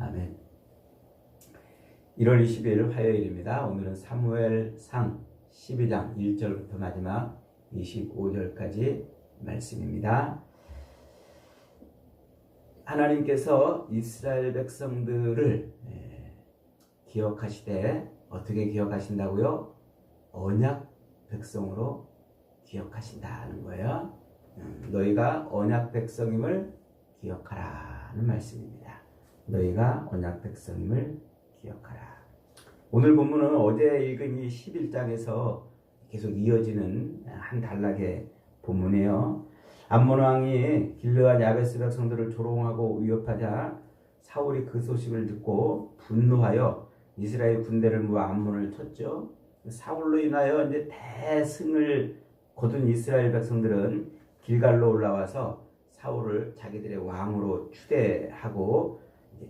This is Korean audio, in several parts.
아멘. 1월 20일 화요일입니다. 오늘은 사무엘 상 12장 1절부터 마지막 25절까지 말씀입니다. 하나님께서 이스라엘 백성들을 예, 기억하시되 어떻게 기억하신다고요? 언약 백성으로 기억하신다는 거예요. 음, 너희가 언약 백성임을 기억하라는 말씀입니다. 너희가 언약 백성임을 기억하라. 오늘 본문은 어제 읽은 이 11장에서 계속 이어지는 한 단락의 본문이에요. 암몬 왕이 길르앗 야베스 백성들을 조롱하고 위협하자 사울이 그 소식을 듣고 분노하여 이스라엘 군대를 모아 암몬을 쳤죠. 사울로 인하여 이제 대승을 거둔 이스라엘 백성들은 길갈로 올라와서 사울을 자기들의 왕으로 추대하고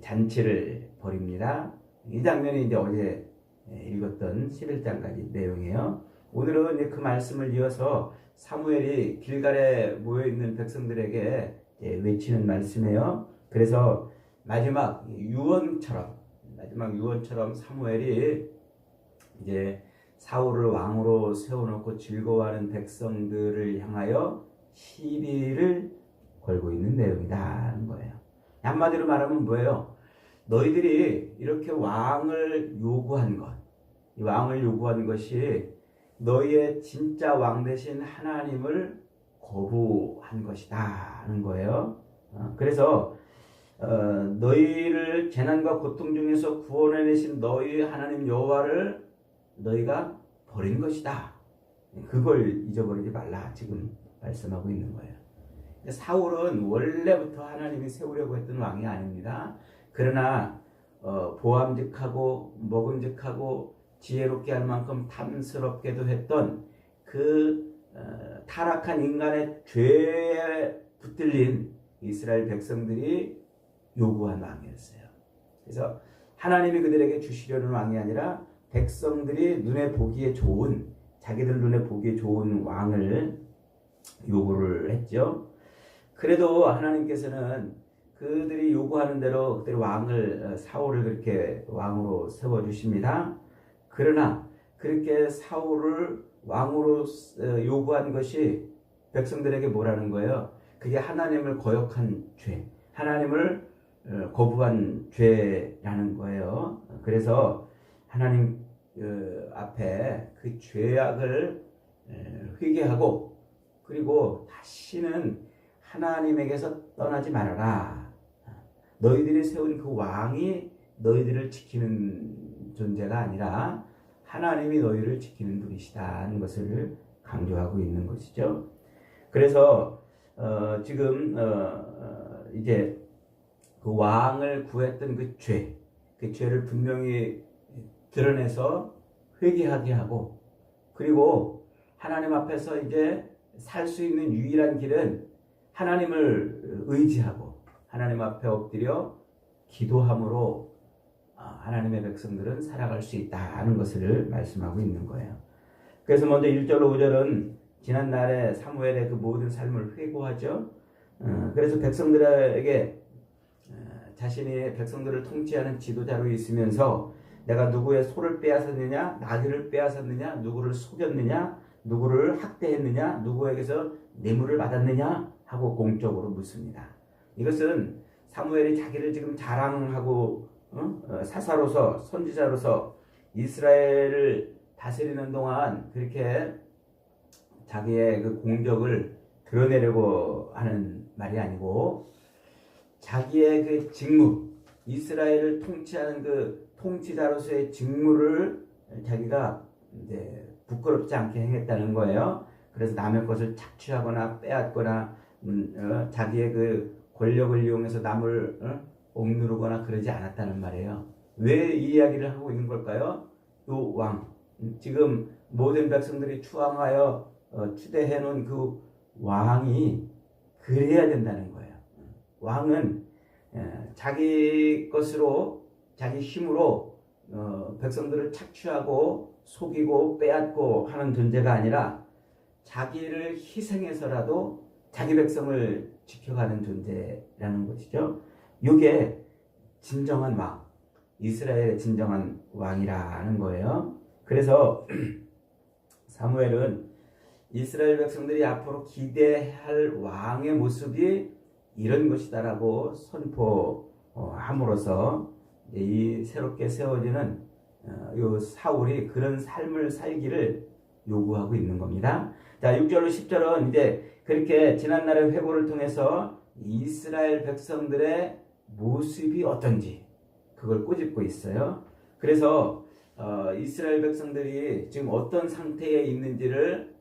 잔치를 벌입니다. 이 장면이 이제 어제 읽었던 11장까지 내용이에요. 오늘은 이제 그 말씀을 이어서 사무엘이 길갈에 모여 있는 백성들에게 외치는 말씀이에요. 그래서 마지막 유언처럼 마지막 유언처럼 사무엘이 이제 사울을 왕으로 세워놓고 즐거워하는 백성들을 향하여 시비를 걸고 있는 내용이다는 거예요. 한마디로 말하면 뭐예요? 너희들이 이렇게 왕을 요구한 것, 이 왕을 요구한 것이 너희의 진짜 왕 대신 하나님을 거부한 것이다는 거예요. 어, 그래서 어, 너희를 재난과 고통 중에서 구원해내신 너희 하나님 여호와를 너희가 버린 것이다. 그걸 잊어버리지 말라 지금 말씀하고 있는 거예요. 사울은 원래부터 하나님이 세우려고 했던 왕이 아닙니다. 그러나 어, 보암직하고 먹음직하고 지혜롭게 할 만큼 탐스럽게도 했던 그 어, 타락한 인간의 죄에 붙들린 이스라엘 백성들이 요구한 왕이었어요. 그래서 하나님이 그들에게 주시려는 왕이 아니라 백성들이 눈에 보기에 좋은 자기들 눈에 보기에 좋은 왕을 요구를 했죠. 그래도 하나님께서는 그들이 요구하는 대로 그들의 왕을 어, 사울을 그렇게 왕으로 세워 주십니다. 그러나 그렇게 사울을 왕으로 어, 요구한 것이 백성들에게 뭐라는 거예요? 그게 하나님을 거역한 죄, 하나님을 어, 거부한 죄라는 거예요. 그래서 하나님 앞에 그 죄악을 회개하고 그리고 다시는 하나님에게서 떠나지 말아라. 너희들이 세운 그 왕이 너희들을 지키는 존재가 아니라 하나님이 너희를 지키는 분이시다는 것을 강조하고 있는 것이죠. 그래서 어, 지금 어, 어, 이제 그 왕을 구했던 그 죄, 그 죄를 분명히 드러내서 회개하게 하고 그리고 하나님 앞에서 이제 살 수 있는 유일한 길은 하나님을 의지하고 하나님 앞에 엎드려 기도함으로 아, 하나님의 백성들은 살아갈 수 있다는 것을 말씀하고 있는 거예요. 그래서 먼저 1절 5절은 지난 날에 사무엘의 그 모든 삶을 회고하죠. 어, 그래서 백성들에게 어, 자신이 백성들을 통치하는 지도자로 있으면서 내가 누구의 소를 빼앗았느냐, 나귀를 빼앗았느냐, 누구를 속였느냐, 누구를 학대했느냐, 누구에게서 뇌물을 받았느냐 하고 공적으로 묻습니다. 이것은 사무엘이 자기를 지금 자랑하고 어? 어 사사로서 선지자로서 이스라엘을 다스리는 동안 그렇게 자기의 그 공적을 드러내려고 하는 말이 아니고 자기의 그 직무, 이스라엘을 통치하는 그 통치자로서의 직무를 자기가 이제 부끄럽지 않게 행했다는 거예요. 그래서 남의 것을 착취하거나 빼앗거나 음, 어, 자기의 그 권력을 이용해서 남을 어? 억누르거나 그러지 않았다는 말이에요. 왜 이 이야기를 하고 있는 걸까요? 요 왕, 음, 지금 모든 백성들이 추앙하여 어, 추대해 놓은 그 왕이 그래야 된다는 거예요. 왕은 예, 자기 것으로 자기 힘으로 어, 백성들을 착취하고 속이고 빼앗고 하는 존재가 아니라 자기를 희생해서라도 자기 백성을 지켜가는 존재라는 것이죠. 이게 진정한 왕, 이스라엘의 진정한 왕이라는 거예요. 그래서 사무엘은 이스라엘 백성들이 앞으로 기대할 왕의 모습이 이런 것이다라고 선포함으로써 이 새롭게 세워지는 어, 요 사울이 그런 삶을 살기를 요구하고 있는 겁니다. 자, 6절로 10절은 이제 그렇게 지난날의 회고를 통해서 이스라엘 백성들의 모습이 어떤지 그걸 꼬집고 있어요. 그래서 어, 이스라엘 백성들이 지금 어떤 상태에 있는지를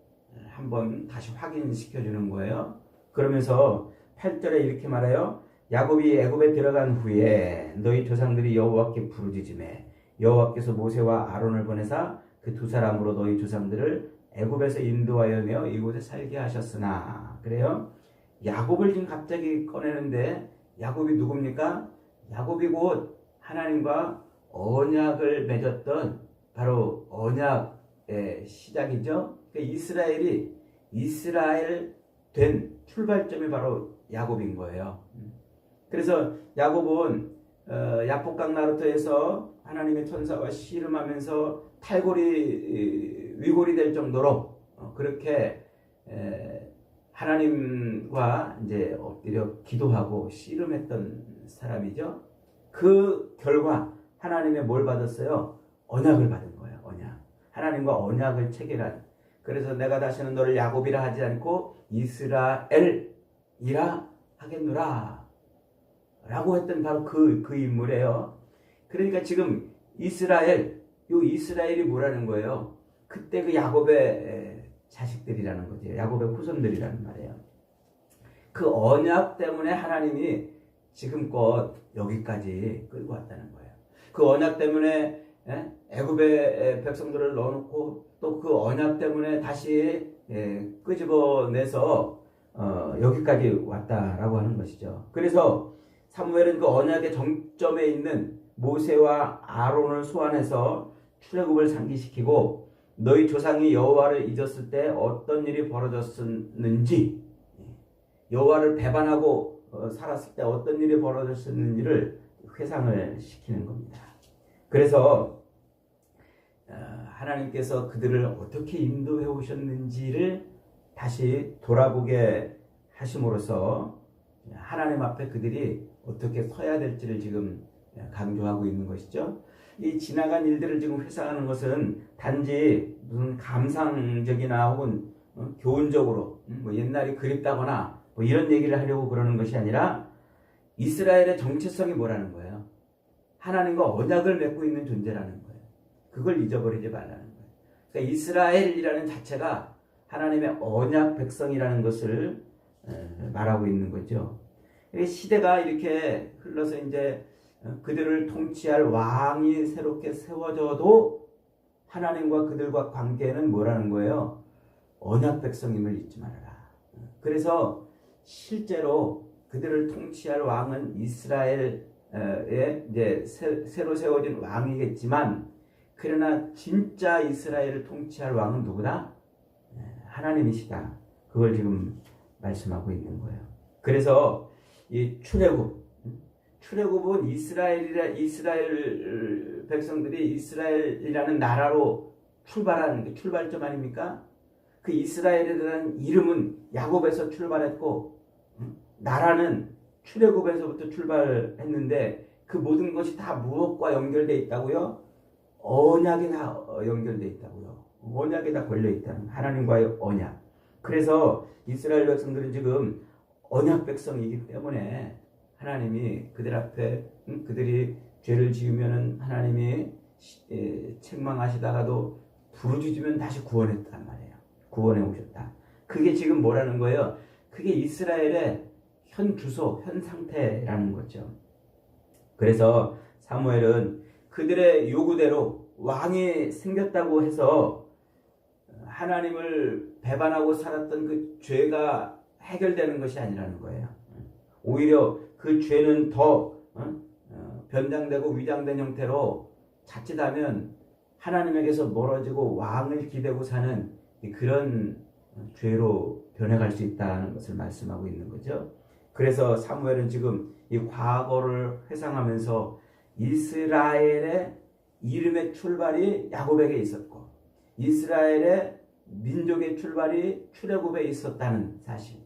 한번 다시 확인시켜 주는 거예요. 그러면서 8절에 이렇게 말해요. 야곱이 애굽에 들어간 후에 너희 조상들이 여호와께 부르짖음에 여호와께서 모세와 아론을 보내사 그 두 사람으로 너희 조상들을 애굽에서 인도하여 내어 이곳에 살게 하셨으나 그래요. 야곱을 지금 갑자기 꺼내는데 야곱이 누굽니까? 야곱이 곧 하나님과 언약을 맺었던 바로 언약의 시작이죠. 그러니까 이스라엘이 이스라엘 된 출발점이 바로 야곱인 거예요. 그래서 야곱은 어, 야복강 나루터에서 하나님의 천사와 씨름하면서 탈골이 위골이 될 정도로 어, 그렇게 에, 하나님과 이제 엎드려 기도하고 씨름했던 사람이죠. 그 결과 하나님의 뭘 받았어요? 언약을 받은 거예요. 언약. 하나님과 언약을 체결한. 그래서 내가 다시는 너를 야곱이라 하지 않고 이스라엘이라 하겠노라. 라고 했던 바로 그, 그 인물이에요. 그러니까 지금 이스라엘, 요 이스라엘이 뭐라는 거예요? 그때 그 야곱의 자식들이라는 거죠. 야곱의 후손들이라는 말이에요. 그 언약 때문에 하나님이 지금껏 여기까지 끌고 왔다는 거예요. 그 언약 때문에 예? 애굽의 백성들을 넣어놓고 또 그 언약 때문에 다시 예, 끄집어내서 어, 여기까지 왔다라고 하는 것이죠. 그래서 사무엘은 그 언약의 정점에 있는 모세와 아론을 소환해서 출애굽을 상기시키고 너희 조상이 여호와를 잊었을 때 어떤 일이 벌어졌었는지 여호와를 배반하고 어, 살았을 때 어떤 일이 벌어졌었는지를 회상을 시키는 겁니다. 그래서 어, 하나님께서 그들을 어떻게 인도해 오셨는지를 다시 돌아보게 하심으로써 하나님 앞에 그들이 어떻게 서야 될지를 지금 강조하고 있는 것이죠. 이 지나간 일들을 지금 회상하는 것은 단지 무슨 감상적이나 혹은 어, 교훈적으로 음, 뭐 옛날이 그립다거나 뭐 이런 얘기를 하려고 그러는 것이 아니라 이스라엘의 정체성이 뭐라는 거예요. 하나님과 언약을 맺고 있는 존재라는 거예요. 그걸 잊어버리지 말라는 거예요. 그러니까 이스라엘이라는 자체가 하나님의 언약 백성이라는 것을 말하고 있는 거죠. 시대가 이렇게 흘러서 이제 그들을 통치할 왕이 새롭게 세워져도 하나님과 그들과 관계는 뭐라는 거예요? 언약 백성임을 잊지 말아라. 그래서 실제로 그들을 통치할 왕은 이스라엘의 이제 새로 세워진 왕이겠지만 그러나 진짜 이스라엘을 통치할 왕은 누구다? 하나님이시다. 그걸 지금 말씀하고 있는 거예요. 그래서 이 출애굽 출애굽은 이스라엘이라 이스라엘 백성들이 이스라엘이라는 나라로 출발하는 게 출발점 아닙니까? 그 이스라엘이라는 이름은 야곱에서 출발했고 나라는 출애굽에서부터 출발했는데 그 모든 것이 다 무엇과 연결돼 있다고요? 언약에 다 연결돼 있다고요. 언약에 다 걸려 있다는 하나님과의 언약. 그래서 이스라엘 백성들은 지금 언약 백성이기 때문에 하나님이 그들 앞에 그들이 죄를 지으면은 하나님이 책망하시다가도 부르짖으면 다시 구원했단 말이에요. 구원해 오셨다. 그게 지금 뭐라는 거예요? 그게 이스라엘의 현 주소, 현 상태라는 거죠. 그래서 사무엘은 그들의 요구대로 왕이 생겼다고 해서 하나님을 배반하고 살았던 그 죄가 해결되는 것이 아니라는 거예요. 오히려 그 죄는 더 어? 어, 변장되고 위장된 형태로 자칫하면 하나님에게서 멀어지고 왕을 기대고 사는 그런 죄로 변해갈 수 있다는 것을 말씀하고 있는 거죠. 그래서 사무엘은 지금 이 과거를 회상하면서 이스라엘의 이름의 출발이 야곱에게 있었고 이스라엘의 민족의 출발이 출애굽에 있었다는 사실.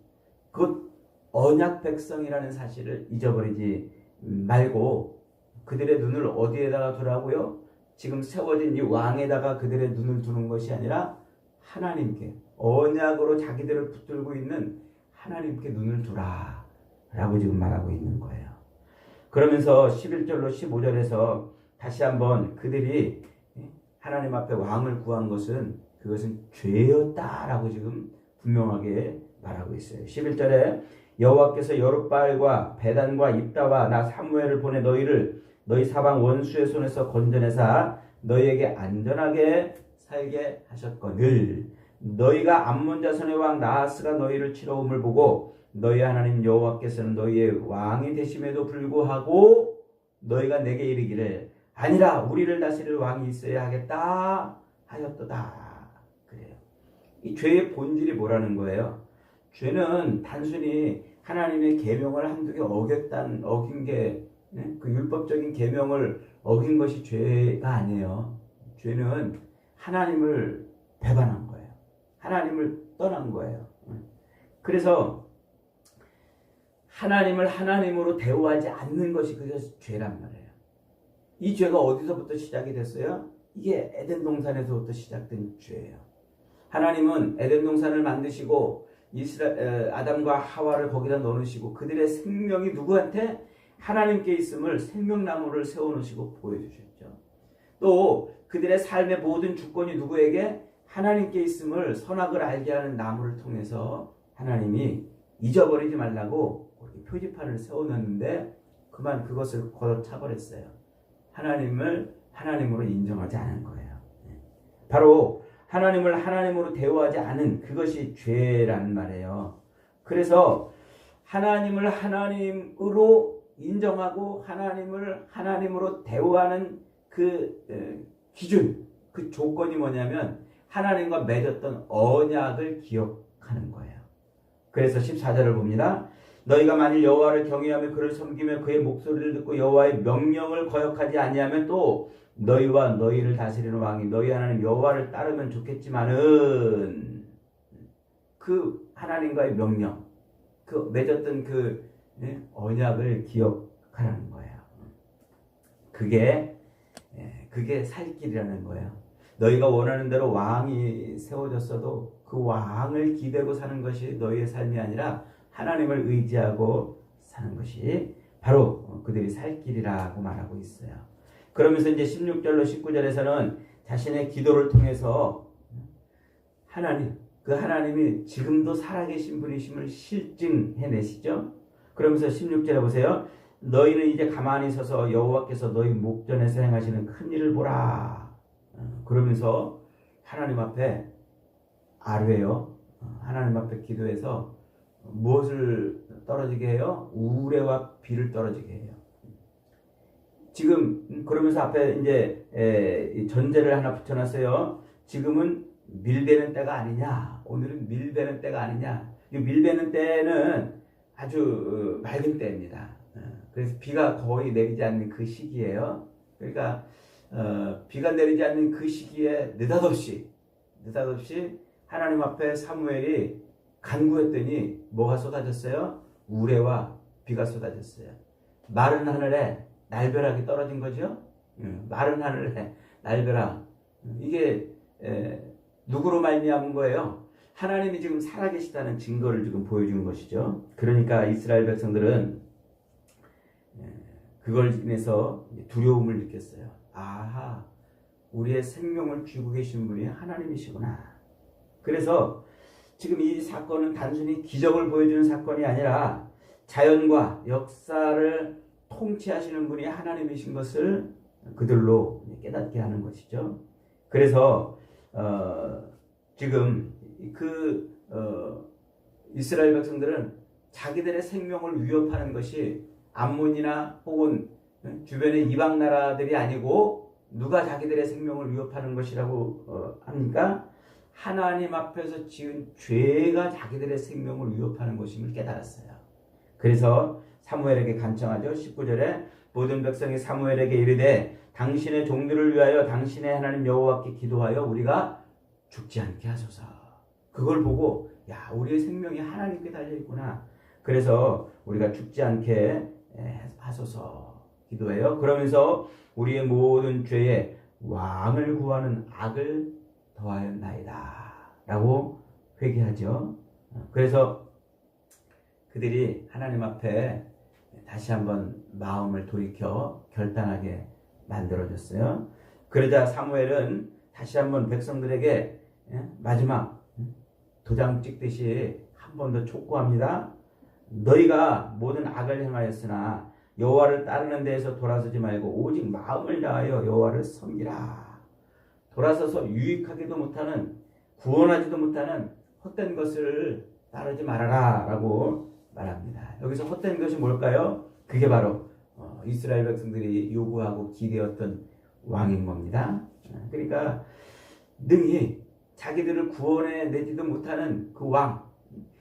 그 언약 백성이라는 사실을 잊어버리지 말고 그들의 눈을 어디에다가 두라고요? 지금 세워진 이 왕에다가 그들의 눈을 두는 것이 아니라 하나님께 언약으로 자기들을 붙들고 있는 하나님께 눈을 두라 라고 지금 말하고 있는 거예요. 그러면서 11절로 15절에서 다시 한번 그들이 하나님 앞에 왕을 구한 것은 그것은 죄였다라고 지금 분명하게 말하고 있어요. 11절에 여호와께서 여룻바알과 베단과 입다와 나 사무엘을 보내 너희를 너희 사방 원수의 손에서 건져내사 너희에게 안전하게 살게 하셨거늘 너희가 암몬 자손의 왕 나하스가 너희를 치러옴을 보고 너희 하나님 여호와께서는 너희의 왕이 되심에도 불구하고 너희가 내게 이르기를 아니라 우리를 다스릴 왕이 있어야 하겠다 하였도다 그래요. 이 죄의 본질이 뭐라는 거예요? 죄는 단순히 하나님의 계명을 한두 개 어겼단 어긴 게 그 율법적인 계명을 어긴 것이 죄가 아니에요. 죄는 하나님을 배반한 거예요. 하나님을 떠난 거예요. 그래서 하나님을 하나님으로 대우하지 않는 것이 그것이 죄란 말이에요. 이 죄가 어디서부터 시작이 됐어요? 이게 에덴 동산에서부터 시작된 죄예요. 하나님은 에덴 동산을 만드시고 이스라 아담과 하와를 거기다 넣으시고 그들의 생명이 누구한테 하나님께 있음을 생명나무를 세워놓으시고 보여주셨죠. 또 그들의 삶의 모든 주권이 누구에게 하나님께 있음을 선악을 알게 하는 나무를 통해서 하나님이 잊어버리지 말라고 표지판을 세워놨는데 그만 그것을 걷어차버렸어요. 하나님을 하나님으로 인정하지 않은 거예요. 바로 하나님을 하나님으로 대우하지 않은 그것이 죄라는 말이에요. 그래서 하나님을 하나님으로 인정하고 하나님을 하나님으로 대우하는 그 기준, 그 조건이 뭐냐면 하나님과 맺었던 언약을 기억하는 거예요. 그래서 14절을 봅니다. 너희가 만일 여호와를 경외하며 그를 섬기며 그의 목소리를 듣고 여호와의 명령을 거역하지 아니하면 또 너희와 너희를 다스리는 왕이 너희 하나님 여호와를 따르면 좋겠지만은 그 하나님과의 명령 그 맺었던 그 예, 언약을 기억하라는 거예요. 그게 예, 그게 살 길이라는 거예요. 너희가 원하는 대로 왕이 세워졌어도 그 왕을 기대고 사는 것이 너희의 삶이 아니라 하나님을 의지하고 사는 것이 바로 그들이 살 길이라고 말하고 있어요. 그러면서 이제 16절로 19절에서는 자신의 기도를 통해서 하나님, 그 하나님이 지금도 살아계신 분이심을 실증해내시죠. 그러면서 16절에 보세요. 너희는 이제 가만히 서서 여호와께서 너희 목전에서 행하시는 큰 일을 보라. 그러면서 하나님 앞에 아뢰요. 하나님 앞에 기도해서 무엇을 떨어지게 해요? 우레와 비를 떨어지게 해요. 지금 그러면서 앞에 이제 전제를 하나 붙여놨어요. 지금은 밀베는 때가 아니냐. 오늘은 밀베는 때가 아니냐. 이 밀베는 때는 아주 어, 맑은 때입니다. 어, 그래서 비가 거의 내리지 않는 그 시기예요. 그러니까 어, 비가 내리지 않는 그 시기에 느닷없이 느닷없이 하나님 앞에 사무엘이 간구했더니 뭐가 쏟아졌어요? 우레와 비가 쏟아졌어요. 마른 하늘에 날벼락이 떨어진 거죠. 마른 하늘에 날벼락. 이게 누구로 말미암은 거예요? 하나님이 지금 살아계시다는 증거를 지금 보여주는 것이죠. 그러니까 이스라엘 백성들은 그걸 인해서 두려움을 느꼈어요. 아하, 우리의 생명을 쥐고 계신 분이 하나님이시구나. 그래서 지금 이 사건은 단순히 기적을 보여주는 사건이 아니라 자연과 역사를 통치하시는 분이 하나님이신 것을 그들로 깨닫게 하는 것이죠. 그래서 어, 지금 그 어, 이스라엘 백성들은 자기들의 생명을 위협하는 것이 암몬이나 혹은 주변의 이방 나라들이 아니고 누가 자기들의 생명을 위협하는 것이라고 어, 합니까? 하나님 앞에서 지은 죄가 자기들의 생명을 위협하는 것임을 깨달았어요. 그래서 사무엘에게 간청하죠. 19절에 모든 백성이 사무엘에게 이르되 당신의 종들을 위하여 당신의 하나님 여호와께 기도하여 우리가 죽지 않게 하소서. 그걸 보고 야 우리의 생명이 하나님께 달려 있구나. 그래서 우리가 죽지 않게 하소서 기도해요. 그러면서 우리의 모든 죄에 왕을 구하는 악을 더하였나이다. 라고 회개하죠. 그래서 그들이 하나님 앞에 다시 한번 마음을 돌이켜 결단하게 만들어졌어요. 그러자 사무엘은 다시 한번 백성들에게 예, 마지막 도장 찍듯이 한 번 더 촉구합니다. 너희가 모든 악을 행하였으나 여호와를 따르는 데에서 돌아서지 말고 오직 마음을 다하여 여호와를 섬기라. 돌아서서 유익하기도 못하는 구원하지도 못하는 헛된 것을 따르지 말아라 라고 말합니다. 여기서 헛된 것이 뭘까요? 그게 바로 어, 이스라엘 백성들이 요구하고 기대었던 왕인 겁니다. 그러니까 능히 자기들을 구원해 내지도 못하는 그 왕,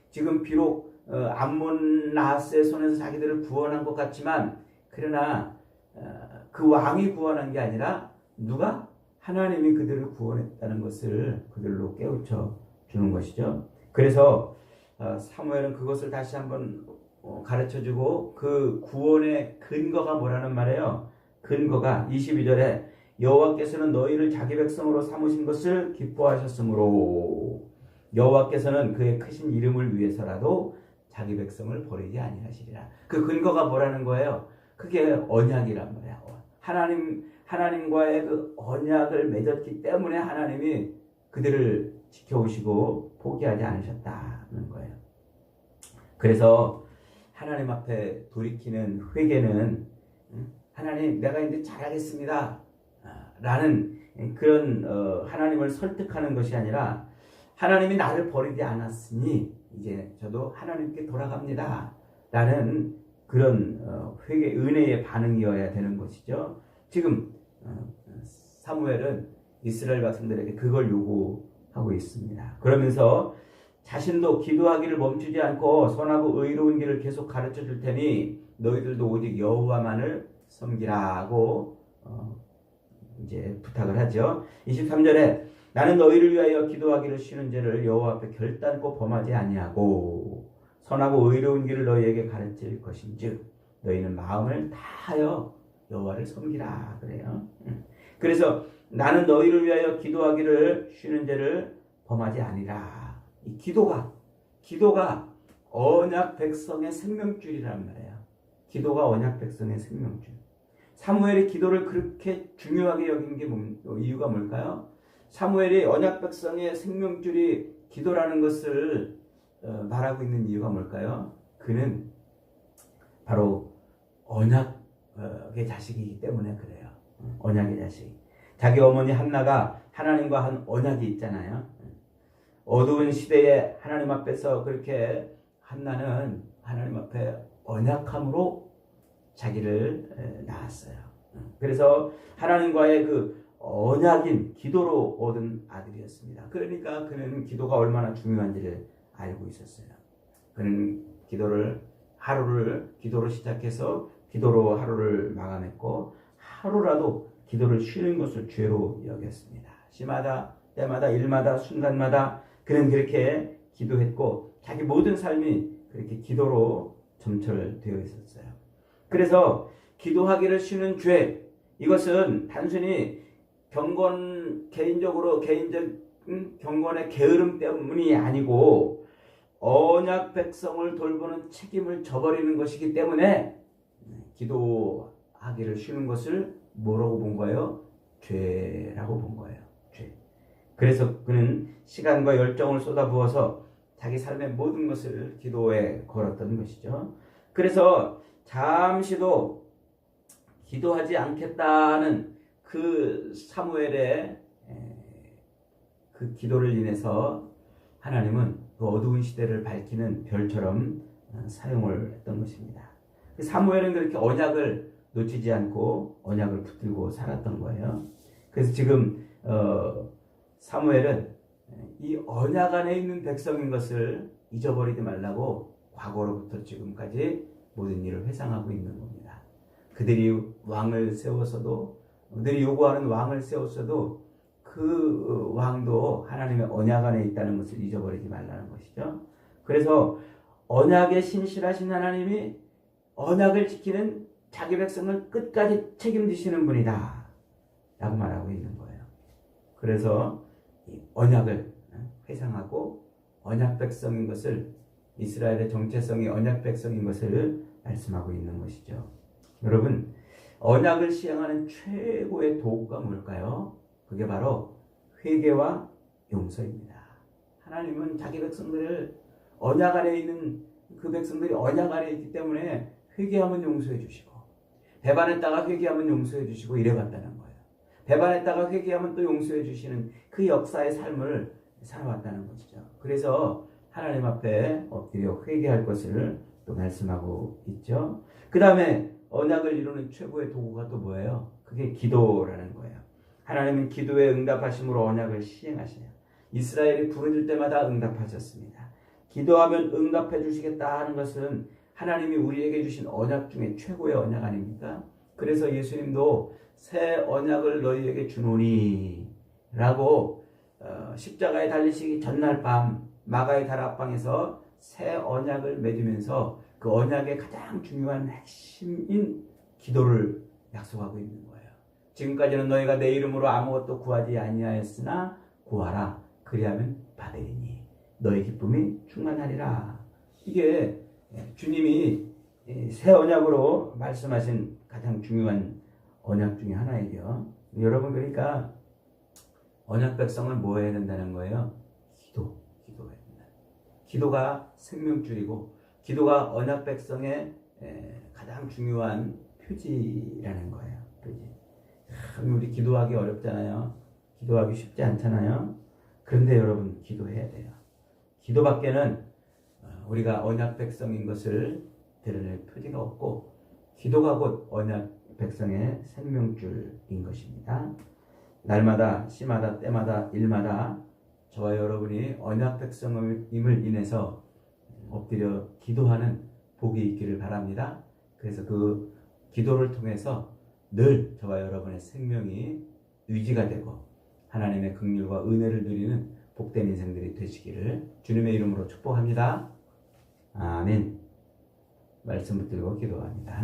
지금 비록 어, 암몬 나하스의 손에서 자기들을 구원한 것 같지만 그러나 어, 그 왕이 구원한 게 아니라 누가 하나님이 그들을 구원했다는 것을 그들로 깨우쳐 주는 것이죠. 그래서 어, 사무엘은 그것을 다시 한번 어, 가르쳐주고 그 구원의 근거가 뭐라는 말이에요. 근거가 22절에 여호와께서는 너희를 자기 백성으로 삼으신 것을 기뻐하셨으므로 여호와께서는 그의 크신 이름을 위해서라도 자기 백성을 버리지 아니하시리라. 그 근거가 뭐라는 거예요? 그게 언약이란 말이야. 하나님 하나님과의 그 언약을 맺었기 때문에 하나님이 그들을 지켜오시고 포기하지 않으셨다는 거예요. 그래서 하나님 앞에 돌이키는 회개는 하나님 내가 이제 잘하겠습니다. 라는 그런 어, 하나님을 설득하는 것이 아니라 하나님이 나를 버리지 않았으니 이제 저도 하나님께 돌아갑니다. 라는 그런 어, 회개 은혜의 반응이어야 되는 것이죠. 지금 어, 사무엘은 이스라엘 백성들에게 그걸 요구하고 있습니다. 그러면서 자신도 기도하기를 멈추지 않고 선하고 의로운 길을 계속 가르쳐 줄 테니 너희들도 오직 여호와만을 섬기라고 어, 이제 부탁을 하죠. 23절에 나는 너희를 위하여 기도하기를 쉬는 죄를 여호와 앞에 결단코 범하지 아니하고 선하고 의로운 길을 너희에게 가르칠 것인즉 너희는 마음을 다하여 여호와를 섬기라 그래요. 그래서 나는 너희를 위하여 기도하기를 쉬는 죄를 범하지 아니라 이 기도가 기도가 언약 백성의 생명줄이란 말이에요. 기도가 언약 백성의 생명줄. 사무엘이 기도를 그렇게 중요하게 여긴 게 뭐, 이유가 뭘까요? 사무엘이 언약 백성의 생명줄이 기도라는 것을 어, 말하고 있는 이유가 뭘까요? 그는 바로 언약의 자식이기 때문에 그래요. 언약의 자식. 자기 어머니 한나가 하나님과 한 언약이 있잖아요. 어두운 시대에 하나님 앞에서 그렇게 한나는 하나님 앞에 언약함으로 자기를 낳았어요. 그래서 하나님과의 그 언약인 기도로 얻은 아들이었습니다. 그러니까 그는 기도가 얼마나 중요한지를 알고 있었어요. 그는 기도를 하루를 기도로 시작해서 기도로 하루를 마감했고 하루라도 기도를 쉬는 것을 죄로 여겼습니다. 시마다 때마다 일마다 순간마다 그는 그렇게 기도했고 자기 모든 삶이 그렇게 기도로 점철되어 있었어요. 그래서 기도하기를 쉬는 죄 이것은 단순히 경건 개인적으로 개인적 경건의 게으름 때문이 아니고 언약 백성을 돌보는 책임을 져버리는 것이기 때문에 기도하기를 쉬는 것을 뭐라고 본 거예요? 죄라고 본 거예요. 죄. 그래서 그는 시간과 열정을 쏟아부어서 자기 삶의 모든 것을 기도에 걸었던 것이죠. 그래서 잠시도 기도하지 않겠다는 그 사무엘의 그 기도를 인해서 하나님은 그 어두운 시대를 밝히는 별처럼 어, 사용을 했던 것입니다. 그 사무엘은 그렇게 언약을 놓치지 않고 언약을 붙들고 살았던 거예요. 그래서 지금 어, 사무엘은 이 언약 안에 있는 백성인 것을 잊어버리지 말라고 과거로부터 지금까지 모든 일을 회상하고 있는 겁니다. 그들이 왕을 세워서도 그들이 요구하는 왕을 세웠어도 그 왕도 하나님의 언약 안에 있다는 것을 잊어버리지 말라는 것이죠. 그래서 언약에 신실하신 하나님이 언약을 지키는 자기 백성을 끝까지 책임지시는 분이다. 라고 말하고 있는 거예요. 그래서 이 언약을 회상하고 언약 백성인 것을 이스라엘의 정체성이 언약 백성인 것을 말씀하고 있는 것이죠. 여러분, 언약을 시행하는 최고의 도구가 뭘까요? 그게 바로 회개와 용서입니다. 하나님은 자기 백성들을 언약 안에 있는 그 백성들이 언약 안에 있기 때문에 회개하면 용서해 주시고 배반했다가 회개하면 용서해 주시고 이래 거예요. 배반했다가 회개하면 또 용서해 주시는 그 역사의 삶을 살아왔다는 것이죠. 그래서 하나님 앞에 엎드려 회개할 것을 또 말씀하고 있죠. 그 다음에 언약을 이루는 최고의 도구가 또 뭐예요? 그게 기도라는 거예요. 하나님은 기도에 응답하심으로 언약을 시행하시네요. 이스라엘이 부르짖을 때마다 응답하셨습니다. 기도하면 응답해 주시겠다 하는 것은 하나님이 우리에게 주신 언약 중에 최고의 언약 아닙니까? 그래서 예수님도 새 언약을 너희에게 주노니 라고 어, 십자가에 달리시기 전날 밤 마가의 다락방에서 새 언약을 맺으면서 그 언약의 가장 중요한 핵심인 기도를 약속하고 있는 거예요. 지금까지는 너희가 내 이름으로 아무것도 구하지 아니하였으나 구하라 그리하면 받으리니 너희 기쁨이 충만하리라. 이게 주님이 새 언약으로 말씀하신 가장 중요한 언약 중에 하나이죠. 여러분 그러니까 언약 백성을 뭐 해야 된다는 거예요? 기도, 기도해야 된다. 기도가 생명줄이고 기도가 언약 백성의 가장 중요한 표지라는 거예요. 표지. 참 우리 기도하기 어렵잖아요. 기도하기 쉽지 않잖아요. 그런데 여러분 기도해야 돼요. 기도밖에는 어, 우리가 언약 백성인 것을 드러낼 표지가 없고 기도가 곧 언약 백성의 생명줄인 것입니다. 날마다 시마다 때마다 일마다 저와 여러분이 언약 백성임을 인해서 엎드려 기도하는 복이 있기를 바랍니다. 그래서 그 기도를 통해서 늘 저와 여러분의 생명이 유지가 되고 하나님의 긍휼과 은혜를 누리는 복된 인생들이 되시기를 주님의 이름으로 축복합니다. 아멘. 말씀 붙들고 기도합니다. 하나님